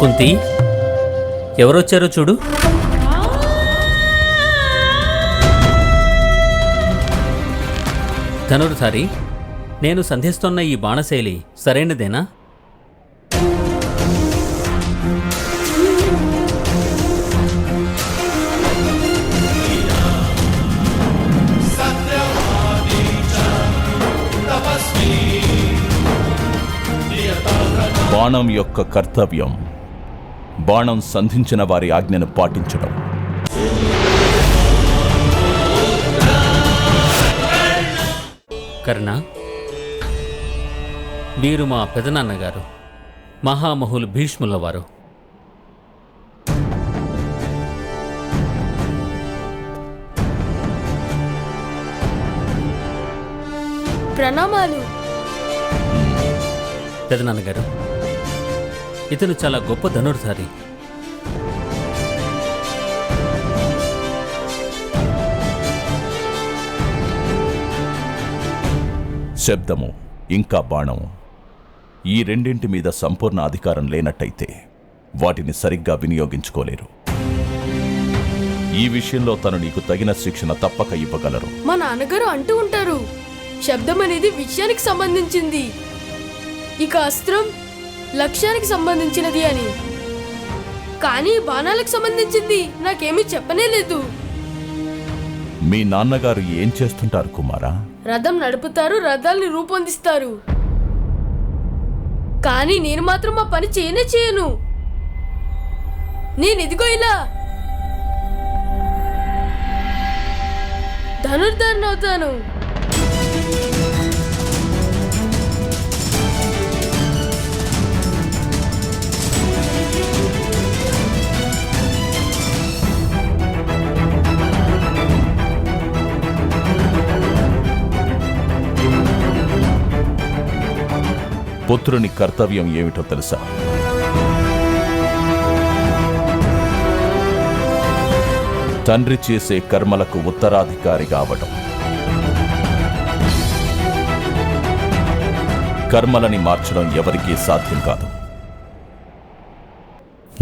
కుంతి. ఎవరొచ్చారో చూడు. ధనుర్ధారి నేను సంధిస్తున్న ఈ బాణశైలి సరైనదేనా? బాణం యొక్క కర్తవ్యం బాణం సంధించిన వారి ఆజ్ఞను పాటించడం. కర్ణ వీరు మా పెదనాన్నగారు మహామహులు భీష్ముల వారు ప్రణామాలు. పెదనాన్నగారు ఇతను చాలా గొప్ప ధనుర్ధారి. శబ్దము ఇంకా బాణము. ఈ రెండింటి మీద సంపూర్ణ అధికారం లేనట్టయితే వాటిని సరిగ్గా వినియోగించుకోలేరు. ఈ విషయంలో తను నీకు తగిన శిక్షణ తప్పక ఇవ్వగలరు. మా నాన్నగారు అంటూ ఉంటారు శబ్దం అనేది విషయానికి సంబంధించింది. ఇక అస్త్రం లక్ష్యానికి సంబంధించినది అని. కానీ బాణాలకు సంబంధించింది నాకేమీ చెప్పనే లేదు. మీ నాన్నగారు ఏం చేస్తుంటారు కుమారా? రథం నడుపుతారు రథాల్ని రూపొందిస్తారు. కానీ నేను మాత్రం ఆ పని చేయనే చేయను. నేను ఇదిగో ఇలా. ధనుర్ధారణ అవుతాను. పుత్రుని కర్తవ్యం ఏమిటో తెలుసా? తండ్రి చేసే కర్మలకు ఉత్తరాధికారి కావటం. కర్మలని మార్చడం ఎవరికీ సాధ్యం కాదు.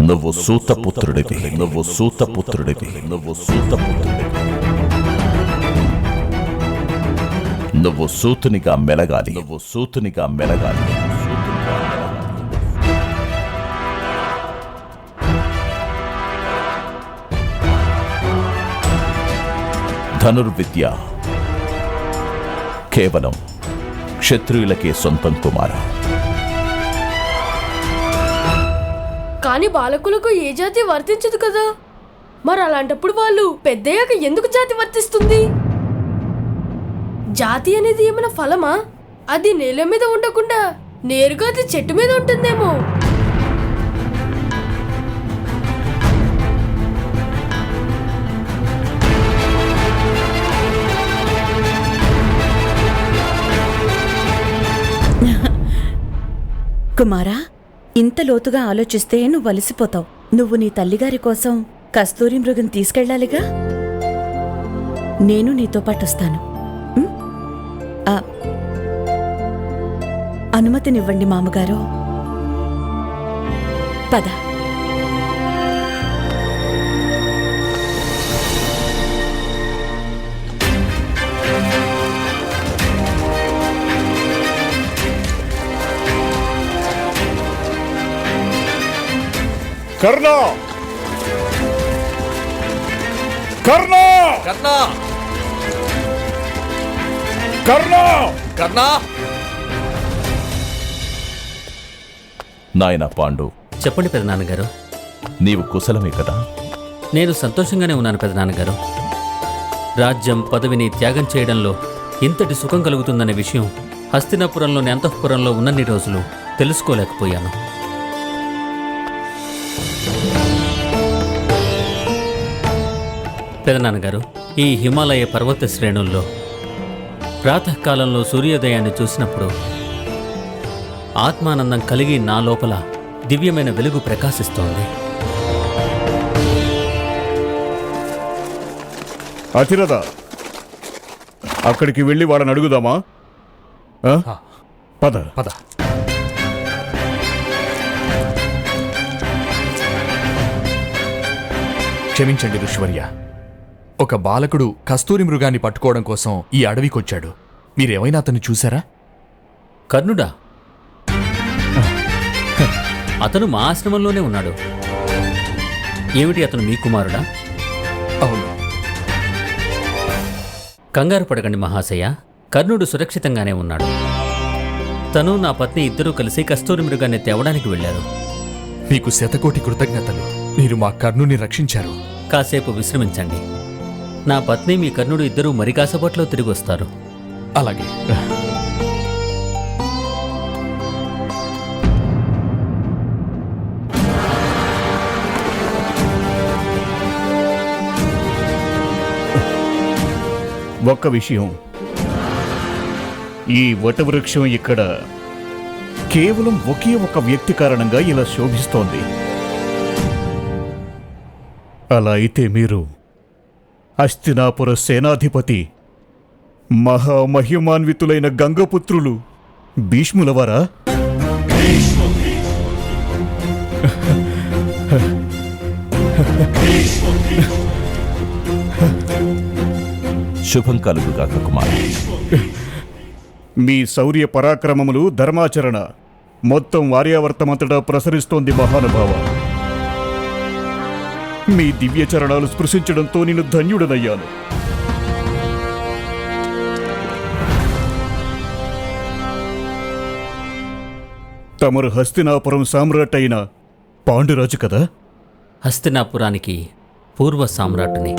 నువ్వు సూతపుత్రుడివి నువ్వు సూతపుత్రుడివి నువ్వు సూతపుత్రుడివి నువ్వు సూతునిగా మెలగాలి. నువ్వు సూతునిగా మెలగాలి. ధనుర్విద్య. కేవలం క్షత్రియులకే సొంతం కుమార. కానీ బాలకులకు ఏ జాతి వర్తించదు కదా? మరి అలాంటప్పుడు వాళ్ళు పెద్దయ్యాక ఎందుకు జాతి వర్తిస్తుంది? జాతి అనేది ఏమైనా ఫలమా? అది నేల మీద ఉండకుండా నేరుగా అది చెట్టు మీద ఉంటుందేమో. కుమారా ఇంత లోతుగా ఆలోచిస్తే నువ్వు వలిసిపోతావు నువ్వు నీ తల్లిగారి కోసం కస్తూరి మృగం తీసుకెళ్ళాలిగా? నేను నీతో పాటొస్తాను అనుమతినివ్వండి మామగారు. పద. కర్ణ! కర్ణ! కర్ణా! కర్ణ! కర్ణా! నాయనా పాండు. చెప్పండి పెదనాన్నగారు. నీవు కుశలమే కదా? నేను సంతోషంగానే ఉన్నాను పెదనాన్నగారు. రాజ్యం పదవిని త్యాగం చేయడంలో ఇంతటి సుఖం కలుగుతుందనే విషయం హస్తినాపురంలోని అంతఃపురంలో ఉన్నన్ని రోజులు తెలుసుకోలేకపోయాను. పెదనాన్నగారు ఈ హిమాలయ పర్వత శ్రేణుల్లో ప్రాతకాలంలో సూర్యోదయాన్ని చూసినప్పుడు ఆత్మానందం కలిగి నా లోపల దివ్యమైన వెలుగు ప్రకాశిస్తోంది. అతిరథ అక్కడికి వెళ్ళి వాళ్ళని అడుగుదామా? ఆ? పద. పద. క్షమించండి ఋషివర్య. ఒక బాలకుడు కస్తూరి మృగాన్ని పట్టుకోవడం కోసం ఈ అడవికొచ్చాడు. మీరేమైనా అతన్ని చూసారా కర్ణుడా. అతను మా ఆశ్రమంలోనే ఉన్నాడు. ఏమిటి అతను మీ కుమారుడా? అవును. కంగారు పడకండి మహాశయ. కర్ణుడు సురక్షితంగానే ఉన్నాడు. తను నా పత్ని ఇద్దరూ కలిసి కస్తూరి మృగాన్ని తేవడానికి వెళ్ళారు. మీకు శతకోటి కృతజ్ఞతలు. మీరు మా కర్ణుని రక్షించారు. కాసేపు విశ్రమించండి. నా పత్ని మీ కర్ణుడు ఇద్దరూ మరి కాసేపట్లో తిరిగి వస్తారు అలాగే. ఒక్క విషయం. ఈ వటవృక్షం ఇక్కడ కేవలం ఒకే ఒక వ్యక్తి కారణంగా ఇలా శోభిస్తోంది. అలా అయితే మీరు అస్తినాపుర సేనాధిపతి మహామహిమాన్వితులైన గంగపుత్రులు భీష్ములవారా? శుభం కలుగుగాక కుమార్. మీ శౌర్య పరాక్రమములు ధర్మాచరణ. మొత్తం వార్యావర్తమంతటా ప్రసరిస్తోంది మహానుభావ. మీ దివ్య చరణాలు స్పృశించడంతో నేను ధన్యుడనయ్యాను. తమరు హస్తినాపురం సామ్రాట్ అయిన పాండురాజు కదా? హస్తినాపురానికి పూర్వ సామ్రాట్టుని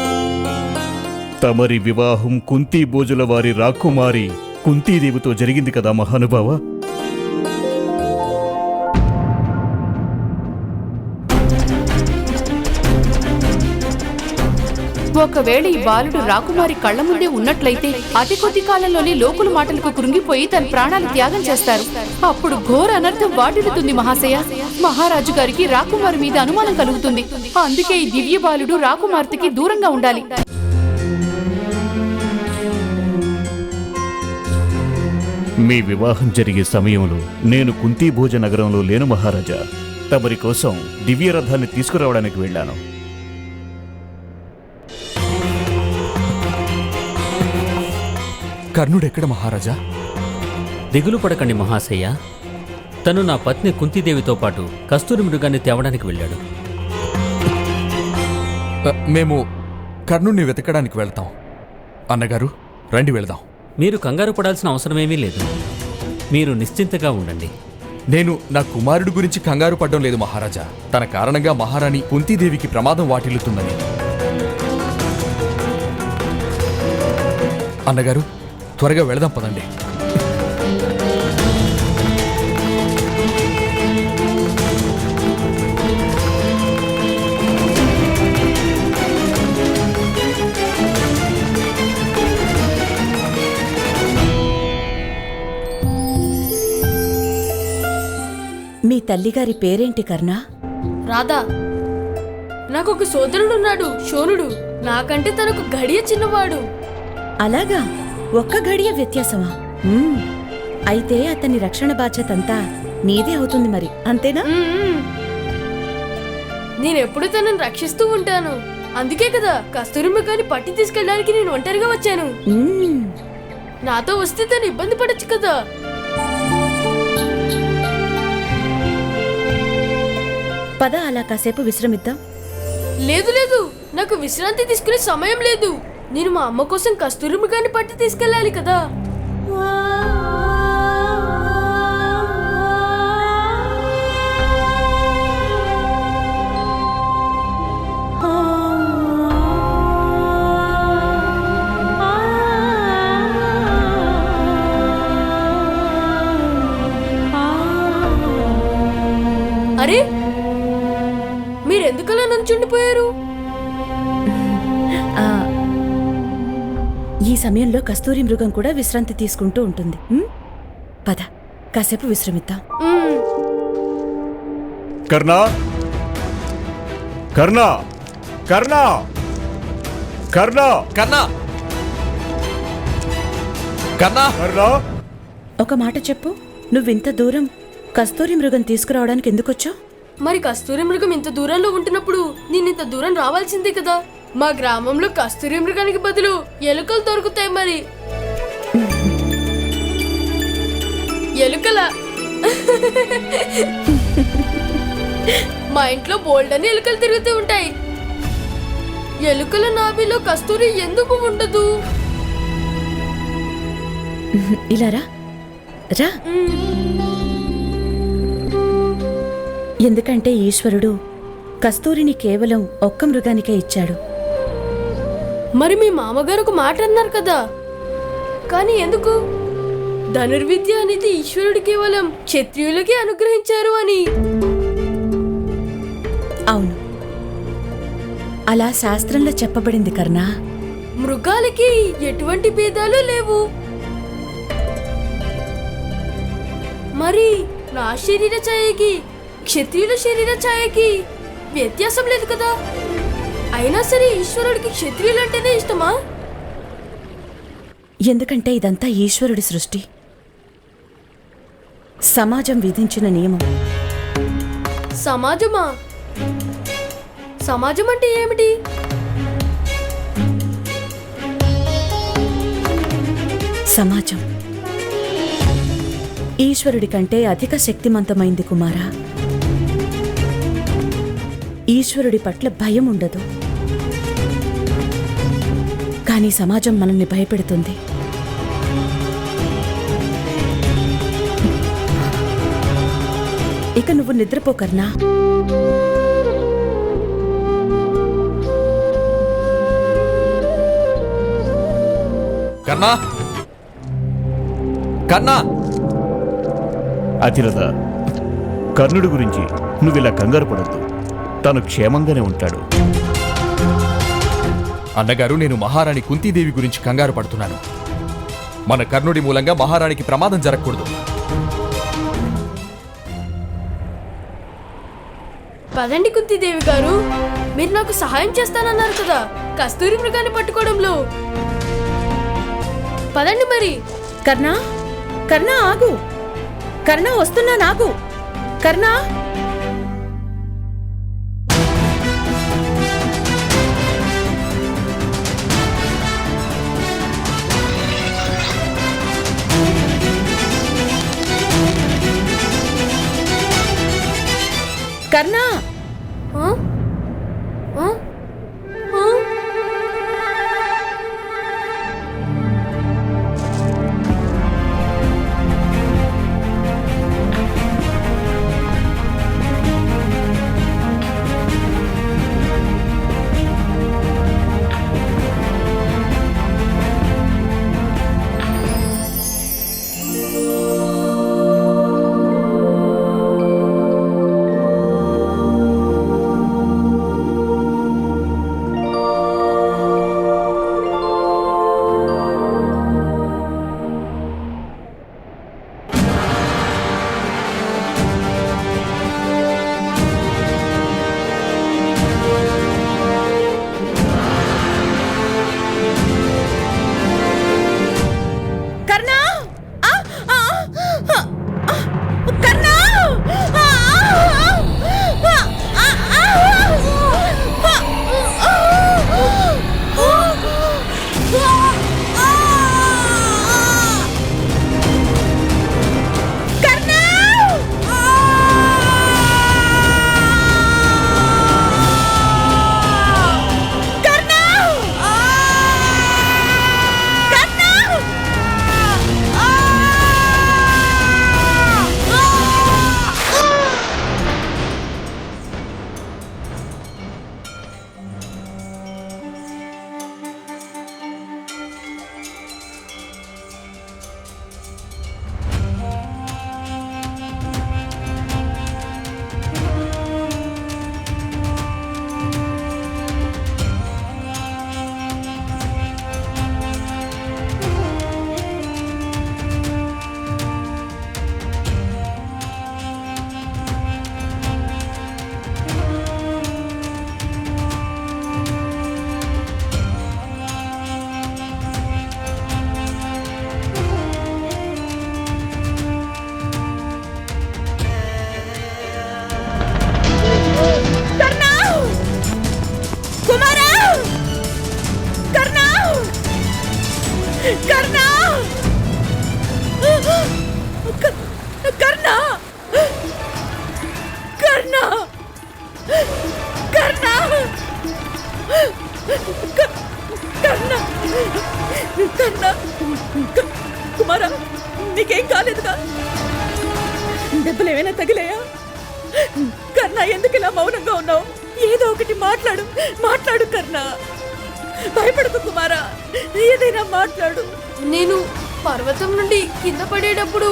తమరి వివాహం కుంతీ భోజుల వారి రాకుమారి కుంతీదేవితో జరిగింది కదా మహానుభావ? ఒకవేళ ఈ బాలుడు రాకుమారి కళ్ళ ముందే ఉన్నట్లయితే అతి కొద్ది కాలంలోనే లోకుల మాటలకు కృంగిపోయి తన ప్రాణాలు త్యాగం చేస్తారు. అప్పుడు ఘోర అనర్థం వాటిల్లుతుంది మహాశయ. మహారాజు గారికి రాకుమారి మీద అనుమానం కలుగుతుంది. అందుకే ఈ దివ్య బాలుడు రాకుమార్తెకి దూరంగా ఉండాలి. మీ వివాహం జరిగే సమయంలో నేను కుంతీభోజ నగరంలో లేను మహారాజా. తమరి కోసం దివ్యరథాన్ని తీసుకురావడానికి వెళ్ళాను. కర్ణుడెక్కడ మహారాజా? దిగులు పడకండి మహాశయ తను నా పత్ని కుంతీదేవితో పాటు కస్తూరి మృగాన్ని తేవడానికి వెళ్ళాడు. అ, మేము కర్ణుణ్ణి వెతకడానికి వెళ్తాం. అన్నగారు రండి వెళదాం. మీరు కంగారు పడాల్సిన అవసరమేమీ లేదు. మీరు నిశ్చింతగా ఉండండి. నేను నా కుమారుడు గురించి కంగారు పడ్డం లేదు మహారాజా. తన కారణంగా మహారాణి కుంతీదేవికి ప్రమాదం వాటిల్లుతుందని. అన్నగారు త్వరగా వెళదాం పదండి. మీ తల్లిగారి పేరేంటి కర్ణ? రాధా నాకు ఒక సోదరుడున్నాడు శోనుడు. నాకంటే తనకు గడియ చిన్నవాడు. అలాగా? ఒక్క గడియ వ్యత్యాసమా. అయితే అతని రక్షణ బాధ్యతంతా నీదే అవుతుంది మరి అంతేనా? మ్మ్. నేనెప్పుడు తనని రక్షిస్తూ ఉంటాను. అందుకే కదా కస్తూరిమ్మకాని పట్టి తీసుకెళ్ళడానికి నేను ఒంటరిగా వచ్చాను. నాతో వస్తే తను ఇబ్బంది పడొచ్చు కదా. పద అలా కాసేపు విశ్రమిద్దాం. లేదు లేదు. నాకు విశ్రాంతి తీసుకునే సమయం లేదు. నేను మా అమ్మ కోసం కస్తూరిమ్మకాని పట్టి తీసుకెళ్ళాలి కదా. అరే మీరెందుకలా నుంచుండిపోయారు ఈ సమయంలో కస్తూరి మృగం కూడా విశ్రాంతి తీసుకుంటూ ఉంటుంది? పద కాసేపు విశ్రమిద్దాం. కర్ణ! కర్ణ! కర్ణ! కర్ణ! కన్నా కన్నా కర్ణ! ఒక మాట చెప్పు నువ్వింత దూరం కస్తూరి మృగం తీసుకురావడానికి ఎందుకొచ్చావు? మరి కస్తూరి మృగం ఇంత దూరంలో ఉంటున్నప్పుడు నేను ఇంత దూరం రావాల్సిందే కదా. మా గ్రామంలో కస్తూరి మృగానికి బదులు ఎలుకలు దొరుకుతాయి మరి. ఎలుకల? మా ఇంట్లో బోల్డ్ అని ఎలుకలు తిరుగుతూ ఉంటాయి. ఎలుకల నాభిలో కస్తూరి ఎందుకు ఉండదు? ఇలా రా. రా. ఎందుకంటే ఈశ్వరుడు కస్తూరిని కేవలం ఒక్క మృగానికే ఇచ్చాడు. మరి మీ మామగారు ఒక మాట అన్నారు కదా. కానీ ఎందుకు? ధనుర్విద్య అనేది ఈశ్వరుడు కేవలం క్షత్రియులకే అనుగ్రహించారు అని. అవును. అలా శాస్త్రంలో చెప్పబడింది కర్ణా. మృగాలకి ఎటువంటి భేదాలు లేవు. మరి నా శరీర ఛాయకి క్షత్రియుల శరీర ఛాయకి వ్యత్యాసం లేదు కదా? అయినా సరే ఈశ్వరుడికి క్షత్రియులు అంటేనే ఇష్టమా? ఎందుకంటే ఇదంతా ఈశ్వరుడి సృష్టి. సమాజం విధించిన నియమం. సమాజమా? సమాజం అంటే ఏమిటి? సమాజం. ఈశ్వరుడి కంటే అధిక శక్తిమంతమైంది కుమారా. ఈశ్వరుడి పట్ల భయం ఉండదు. కానీ సమాజం మనల్ని భయపెడుతుంది. ఇక నువ్వు నిద్రపోకర్నా కర్ణా. కర్ణా. అతిరథ కర్ణుడి గురించి నువ్విలా కంగారు పడద్దు. తను క్షేమంగానే ఉంటాడు. అన్నగారు నేను మహారాణి కుంతీదేవి గురించి కంగారు పడుతున్నాను. మన కర్ణుడి మూలంగా మహారాణికి ప్రమాదం జరగకూడదు. పదండి కుంతిదేవి గారు. మీరు నాకు సహాయం చేస్తానన్నారు కదా కస్తూరి మృగాన్ని పట్టుకోవడంలో. పదండి మరి. కర్ణా కర్ణా ఆగు. కర్ణా వస్తున్నా నాగు. కర్ణా. కర్ణా ఇలా మౌనంగా ఉన్నావు. ఏదో ఒకటి మాట్లాడు. మాట్లాడు కర్ణ. భయపడకు కుమారా. ఏదైనా మాట్లాడు. నేను పర్వతం నుండి కింద పడేటప్పుడు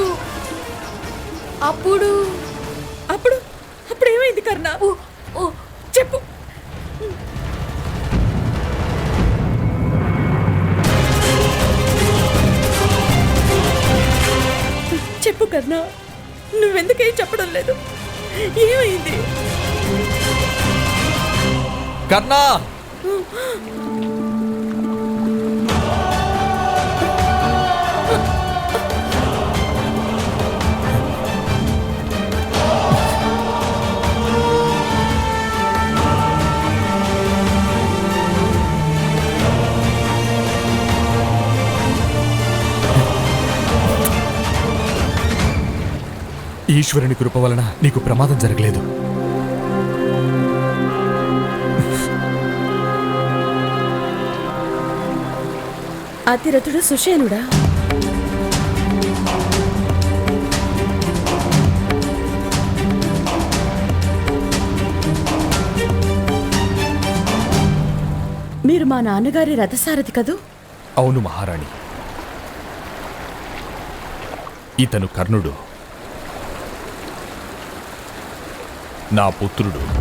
అప్పుడు అప్పుడు? అప్పుడు ఏమైంది కర్ణ? చెప్పు. చెప్పు కర్ణ. నువ్వెందుకేం చెప్పడం లేదు? ఏమైంది? కన్నా! ఈశ్వరుని కృప వలన నీకు ప్రమాదం జరగలేదు. అతిరథుడు సుషేనుడా మీరు మా నాన్నగారి రథసారథి కదూ? అవును మహారాణి. ఇతను కర్ణుడు. నా పుత్రుడు.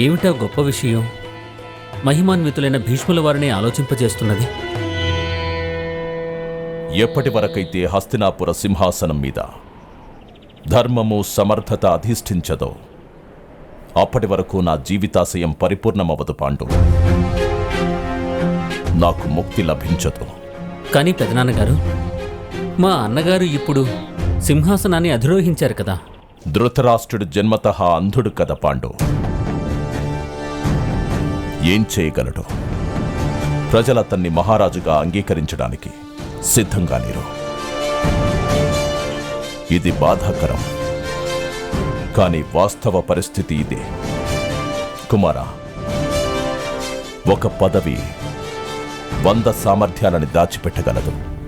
ఏమిటా గొప్ప విషయం? మహిమాన్వితులైన భీష్ముల వారిని ఆలోచింపజేస్తున్నది. ఎప్పటి వరకైతే హస్తినాపుర సింహాసనం మీద ధర్మము సమర్థత అధిష్ఠించదో అప్పటి వరకు నా జీవితాశయం పరిపూర్ణమవదు పాండు. నాకు ముక్తి లభించదు. కానీ పెదనాన్నగారు మా అన్నగారు ఇప్పుడు సింహాసనాన్ని అధిరోహించారు కదా. ధృతరాష్ట్రుడు జన్మతః అంధుడు కదా పాండు. ఏం చేయగలడు? ప్రజలతన్ని మహారాజుగా అంగీకరించడానికి సిద్ధంగా లేరు. ఇది బాధాకరం. కానీ వాస్తవ పరిస్థితి ఇదే. కుమారా ఒక పదవి వంద సామర్థ్యాలని దాచిపెట్టగలదు.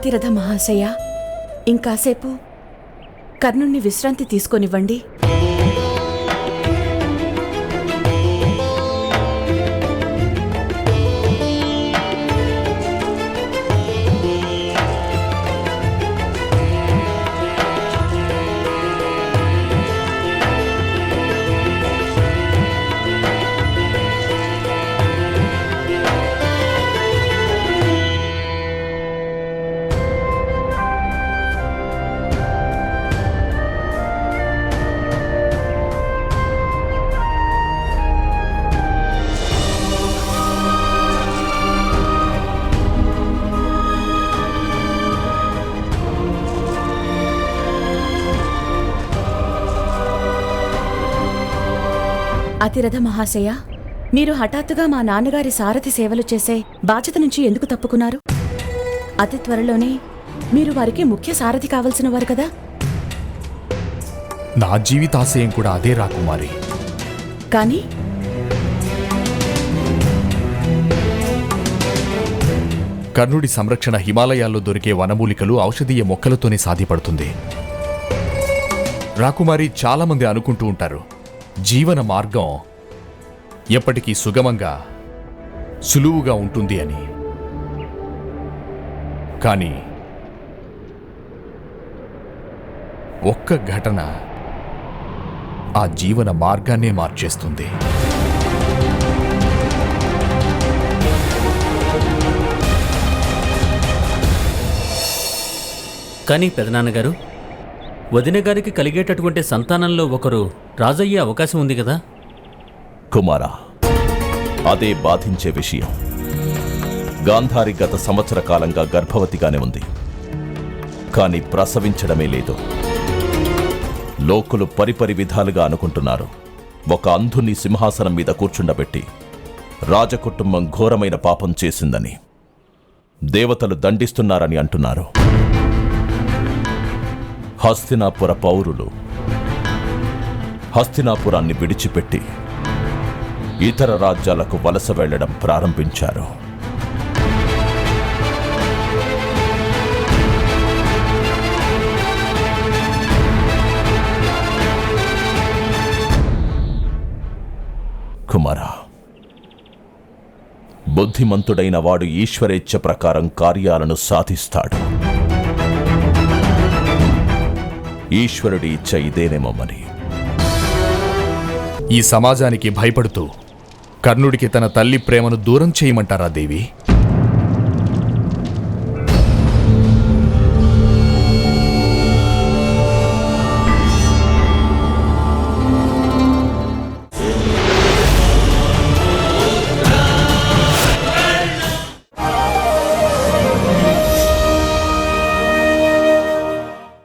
అతిరథ మహాశయ ఇంకాసేపు కర్ణుణ్ణి విశ్రాంతి తీసుకొనివ్వండి. అతిరథ మహాశయ మీరు హఠాత్తుగా మా నాన్నగారి సారథి సేవలు చేసే బాధ్యత నుంచి ఎందుకు తప్పుకున్నారు? అతి త్వరలోనే మీరు వారికి ముఖ్య సారథి కావలసిన వారు కదా? నా జీవితాశయం కూడా అదే రాకుమారి కానీ కర్ణుడి సంరక్షణ హిమాలయాల్లో దొరికే వనమూలికలు ఔషధీయ మొక్కలతోనే సాధ్యపడుతుంది. రాకుమారి చాలామంది అనుకుంటూ ఉంటారు. జీవన మార్గం ఎప్పటికీ సుగమంగా సులువుగా ఉంటుంది అని. కానీ ఒక్క ఘటన ఆ జీవన మార్గాన్నే మార్చేస్తుంది. కానీ పెదనాన్నగారు వదిన గారికి కలిగేటటువంటి సంతానంలో ఒకరు రాజయ్యే అవకాశం ఉంది కదా? కుమారా అదే బాధించే విషయం. గాంధారి గత సంవత్సర కాలంగా గర్భవతిగానే ఉంది. కానీ ప్రసవించడమే లేదు. లోకులు పరిపరి విధాలుగా అనుకుంటున్నారు. ఒక అంధుని సింహాసనం మీద కూర్చుండబెట్టి రాజకుటుంబం ఘోరమైన పాపం చేసిందని దేవతలు దండిస్తున్నారని అంటున్నారు. హస్తినాపుర పౌరులు హస్తినాపురాన్ని విడిచిపెట్టి ఇతర రాజ్యాలకు వలస వెళ్ళడం ప్రారంభించారు. కుమార బుద్ధిమంతుడైన వాడు ఈశ్వరేచ్ఛ ప్రకారం కార్యాలను సాధిస్తాడు. ఈశ్వరుడి ఇచ్చ ఇదేనేమో మరి ఈ సమాజానికి భయపడుతూ కర్ణుడికి తన తల్లి ప్రేమను దూరం చేయమంటారా దేవి?